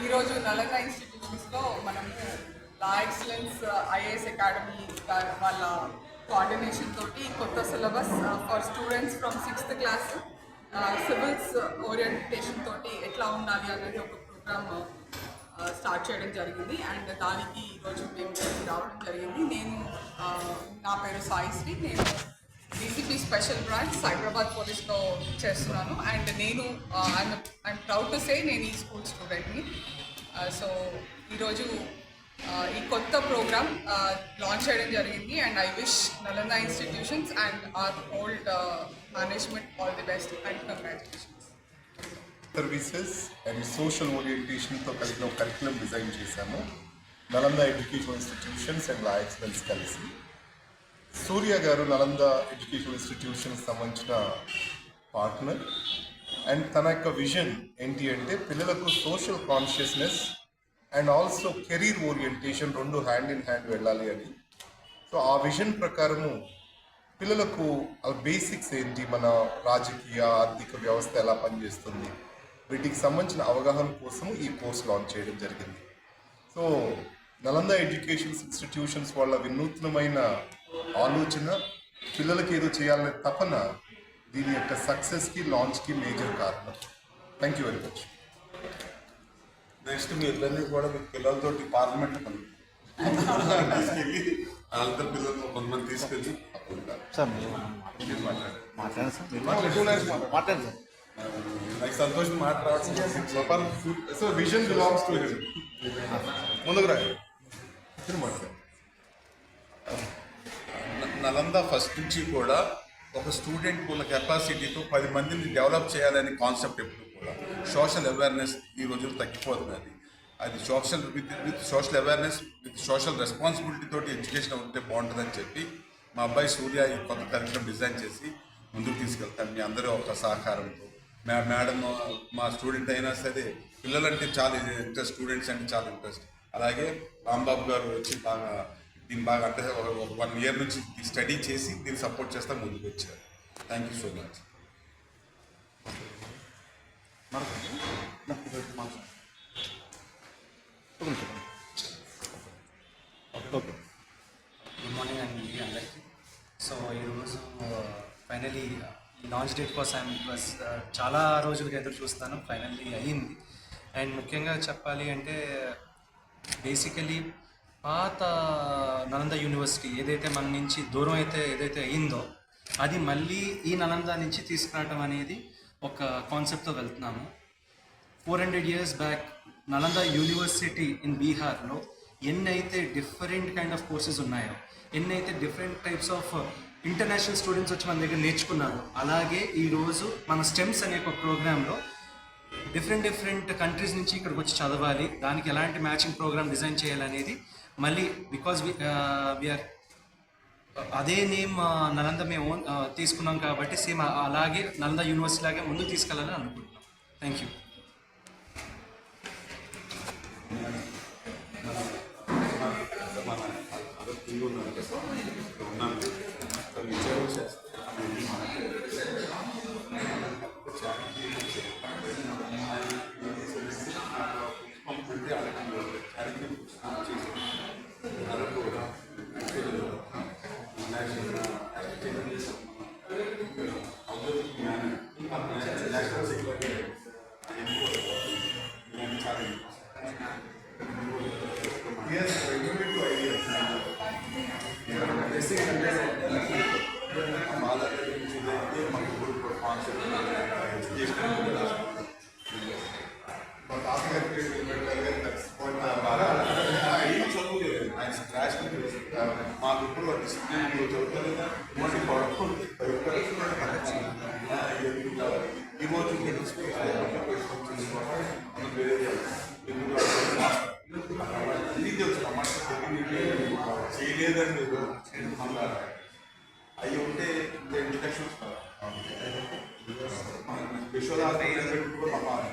ఈరోజు నలంద ఇన్స్టిట్యూషన్స్లో మనం లా ఎక్సలెన్స్ ఐఏఎస్ అకాడమీ వాళ్ళ కోఆర్డినేషన్ తోటి కొత్త syllabus for students from sixth class civils orientation తోటి ఎట్లా ఉండాలి అనేది ఒక ప్రోగ్రామ్ స్టార్ట్ చేయడం జరిగింది అండ్ దానికి ఈరోజు మేము రావడం జరిగింది నేను నా పేరు సాయిశ్రీ నేను డీసీపీ స్పెషల్ బ్రాంచ్ హైదరాబాద్ పోలీస్లో చేస్తున్నాను అండ్ నేను I'm I'm proud to say నేను ఈ స్కూల్ స్టూడెంట్ని సో ఈరోజు ఈ కొత్త ప్రోగ్రామ్ లాంచ్ చేయడం జరిగింది. And I wish Nalanda institutions and our old management all the best and congratulations services and social ఓరియంటేషన్తో కలిగిన ఒక కరికులం డిజైన్ చేశాము. Nalanda education institutions and law excellence కలిసి. సూర్య గారు నలంద ఎడ్యుకేషన్ ఇన్స్టిట్యూషన్స్ సంబంధించిన పార్ట్నర్ అండ్ తన యొక్క vision ఏంటి అంటే పిల్లలకు social consciousness and also career orientation రెండు హ్యాండ్ ఇన్ హ్యాండ్ వెళ్ళాలి అని. సో ఆ విజన్ ప్రకారము పిల్లలకు ఆ బేసిక్స్ ఏంటి? మన రాజకీయ ఆర్థిక వ్యవస్థ ఎలా పనిచేస్తుంది? వీటికి సంబంధించిన అవగాహన కోసం ఈ కోర్స్ లాంచ్ చేయడం జరిగింది. సో నలంద ఎడ్యుకేషన్ ఇన్స్టిట్యూషన్స్ వాళ్ళ వినూత్నమైన ఆలోచన పిల్లలకి ఏదో చేయాలనే తపన దీని యొక్క సక్సెస్కి లాంచ్కి మేజర్ కారణం. Thank you very much. Next మీ ఇద్దరిని కూడా మీ పిల్లలతోటి పార్లమెంట్ పని తీసుకెళ్ళి వాళ్ళతో పిల్లలు కొంతమంది తీసుకెళ్ళి సార్ మీరు మీరు మాట్లాడండి. మాట్లాడండి సార్. మీరు మాట్లాడండి. సార్. నాకు సంతోషం మాట్లాడాల్సింది so vision belongs to him ముందుకు రా. ఇద్దరు మాట్లాడు న- నలంద ఫస్ట్ నుంచి కూడా ఒక స్టూడెంట్ ఉన్న కెపాసిటీతో పది మందిని డెవలప్ చేయాలనే కాన్సెప్ట్ ఎప్పుడు? సోషల్ అవేర్నెస్ ఈ రోజులు తగ్గిపోతున్నది అది social with with social awareness with social responsibility తోటి ఎడ్యుకేషన్ ఉంటే బాగుంటుందని చెప్పి మా అబ్బాయి సూర్య ఈ కొత్త కార్యక్రమం డిజైన్ చేసి ముందుకు తీసుకెళ్తాను మీ అందరూ ఒక సహకారంతో. మే మేడం మా స్టూడెంట్ అయినా సరే పిల్లలంటే చాలా ఇంట్రెస్ట్ స్టూడెంట్స్ అంటే చాలా ఇంట్రెస్ట్. అలాగే రాంబాబు గారు వచ్చి బాగా దీన్ని బాగా అంటే ఒక వన్ ఇయర్ నుంచి స్టడీ చేసి దీన్ని సపోర్ట్ చేస్తా ముందుకు వచ్చారు. Thank you so much okay good morning అండి అందరికీ సో ఈరోజు ఫైనలీ లాంచ్ డేట్ కోసం ప్లస్ చాలా రోజులుగా ఎదురు చూస్తాను ఫైనల్లీ అయ్యింది అండ్ ముఖ్యంగా చెప్పాలి అంటే బేసికలీ పాత నలంద యూనివర్సిటీ ఏదైతే మన నుంచి దూరం అయితే ఏదైతే అయ్యిందో అది మళ్ళీ ఈ నలంద నుంచి తీసుకురావటం అనేది ఒక కాన్సెప్ట్తో వెళ్తున్నాము. Four hundred years back Nalanda university in బీహార్లో ఎన్నైతే డిఫరెంట్ కైండ్ ఆఫ్ కోర్సెస్ ఉన్నాయో ఎన్నైతే different types of international students వచ్చి మన దగ్గర నేర్చుకున్నారు అలాగే ఈరోజు మన స్టెమ్స్ అనే ఒక ప్రోగ్రాంలో డిఫరెంట్ డిఫరెంట్ కంట్రీస్ నుంచి ఇక్కడికి వచ్చి చదవాలి దానికి ఎలాంటి మ్యాచింగ్ ప్రోగ్రామ్ డిజైన్ చేయాలనేది మళ్ళీ బికాజ్ వీఆర్ అదే నేమ్ నలంద మేము తీసుకున్నాం కాబట్టి సేమ్ అలాగే నలంద యూనివర్సిటీ లాగే ముందుకు తీసుకెళ్ళాలని అనుకుంటున్నాం. Thank you మా తాతగారి పేరు పెట్టారు కానీ that's ఆయన చదువులేదు ఆయన క్లాస్ మాకు ఇప్పుడు డిసిప్లిన్ చదువుతారు మళ్ళీ పడుతుంది ఈ లేదండి అవి ఉంటే టెన్ లక్షలు వస్తారు విశ్వదాస్ పెట్టుకోవడం